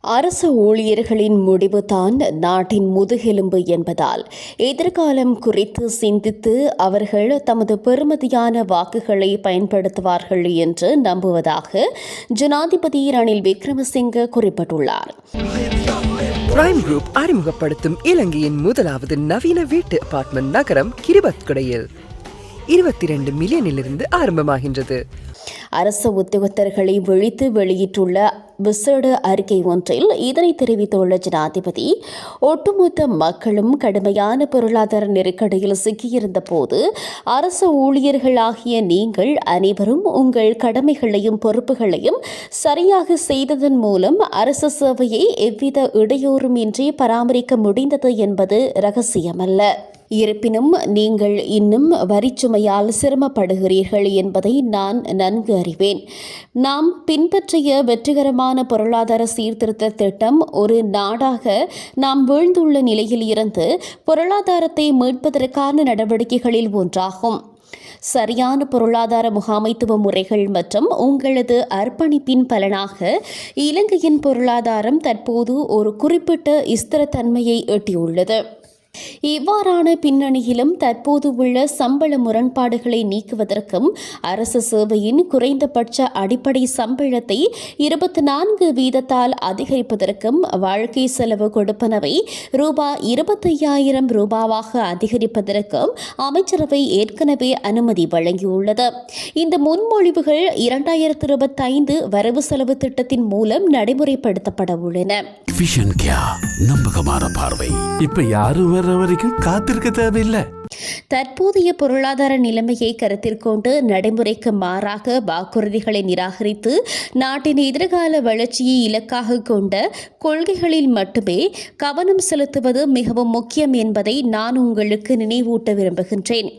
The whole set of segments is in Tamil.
அரசு ஊழியர்களின் முடிவுதான் நாட்டின் முதுகெலும்பு என்பதால் எதிர்காலம் குறித்து சிந்தித்து அவர்கள் தமது பெறுமதியான வாக்குகளை பயன்படுத்துவார்கள் என்று நம்புவதாக ஜனாதிபதி ரணில் விக்ரமசிங்க குறிப்பிட்டுள்ளார். பிரைம் குரூப் அறிமுகப்படுத்தும் இலங்கையின் முதலாவது நவீன வீட்டு அபார்ட்மெண்ட் நகரம் கிரிபத்குடையில். இருபத்தி ரெண்டு மில்லியனிலிருந்து ஆரம்பமாகின்றது. அரசு உத்தியோகத்தர்களை விழித்து வெளியிட்டுள்ள விசேட அறிக்கை ஒன்றில் இதனை தெரிவித்துள்ள ஜனாதிபதி ஒட்டுமொத்த மக்களும் கடுமையான பொருளாதார நெருக்கடியில் சிக்கியிருந்த போது அரசு ஊழியர்களாகிய நீங்கள் அனைவரும் உங்கள் கடமைகளையும் பொறுப்புகளையும் சரியாக செய்ததன் மூலம் அரசு சேவையை எவ்வித இடையூறுமின்றி பராமரிக்க முடிந்தது என்பது ரகசியமல்ல. இருப்பினும் நீங்கள் இன்னும் வரிச்சுமையால் சிரமப்படுகிறீர்கள் என்பதை நான் நன்கு அறிவேன். நாம் பின்பற்றிய வெற்றிகரமான பொருளாதார சீர்திருத்த திட்டம் ஒரு நாடாக நாம் வீழ்ந்துள்ள நிலையில் இருந்து பொருளாதாரத்தை மீட்பதற்கான நடவடிக்கைகளில் ஒன்றாகும். சரியான பொருளாதார முகாமைத்துவ முறைகள் மற்றும் உங்களது அர்ப்பணிப்பின் பலனாக இலங்கையின் பொருளாதாரம் தற்போது ஒரு குறிப்பிட்ட ஸ்திரத்தன்மையை எட்டியுள்ளது. இவ்வாறான பின்னணியிலும் தற்போது உள்ள சம்பள முரண்பாடுகளை நீக்குவதற்கும் அரசு சேவையின் குறைந்தபட்ச அடிப்படை சம்பளத்தை இருபத்தி நான்கு வீதத்தால் அதிகரிப்பதற்கும் வாழ்க்கை செலவு கொடுப்பனவை ரூபாய் இருபத்தையாயிரம் ரூபாவாக அதிகரிப்பதற்கும் அமைச்சரவை ஏற்கனவே அனுமதி வழங்கியுள்ளது. இந்த முன்மொழிவுகள் இரண்டாயிரத்தி இருபத்தைந்து வரவு செலவு திட்டத்தின் மூலம் நடைமுறைப்படுத்தப்பட உள்ளன. நம்பகமான பார்வை. இப்ப யாரும் வர்ற வரைக்கும் காத்திருக்க தேவையில்லை. தற்போதைய பொருளாதார நிலைமையை கருத்தில் கொண்டு நடைமுறைக்கு மாறாக வாக்குறுதிகளை நிராகரித்து நாட்டின் எதிர்கால வளர்ச்சியை இலக்காக கொண்ட கொள்கைகளில் மட்டுமே கவனம் செலுத்துவது மிகவும் முக்கியம் என்பதை நான் உங்களுக்கு நினைவூட்ட விரும்புகின்றேன்.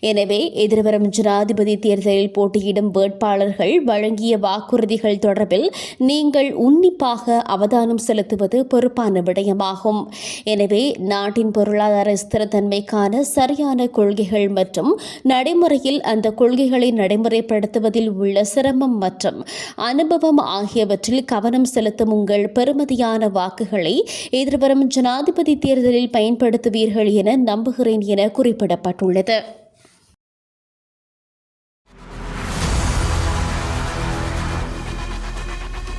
எனவே எதிர்வரும் ஜனாதிபதி தேர்தலில் போட்டியிடும் வேட்பாளர்கள் வழங்கிய வாக்குறுதிகள் தொடர்பில் நீங்கள் உன்னிப்பாக அவதானம் செலுத்துவது பொறுப்பான விடயமாகும். எனவே நாட்டின் பொருளாதார ஸ்திரத்தன்மைக்கான சரியான கொள்கைகள் மற்றும் நடைமுறையில் அந்த கொள்கைகளை நடைமுறைப்படுத்துவதில் உள்ள சிரமம் மற்றும் அனுபவம் ஆகியவற்றில் கவனம் செலுத்தும் உங்கள் பெறுமதியான வாக்குகளை எதிர்வரும் ஜனாதிபதி தேர்தலில் பயன்படுத்துவீர்கள் என நம்புகிறேன் என குறிப்பிடப்பட்டுள்ளது.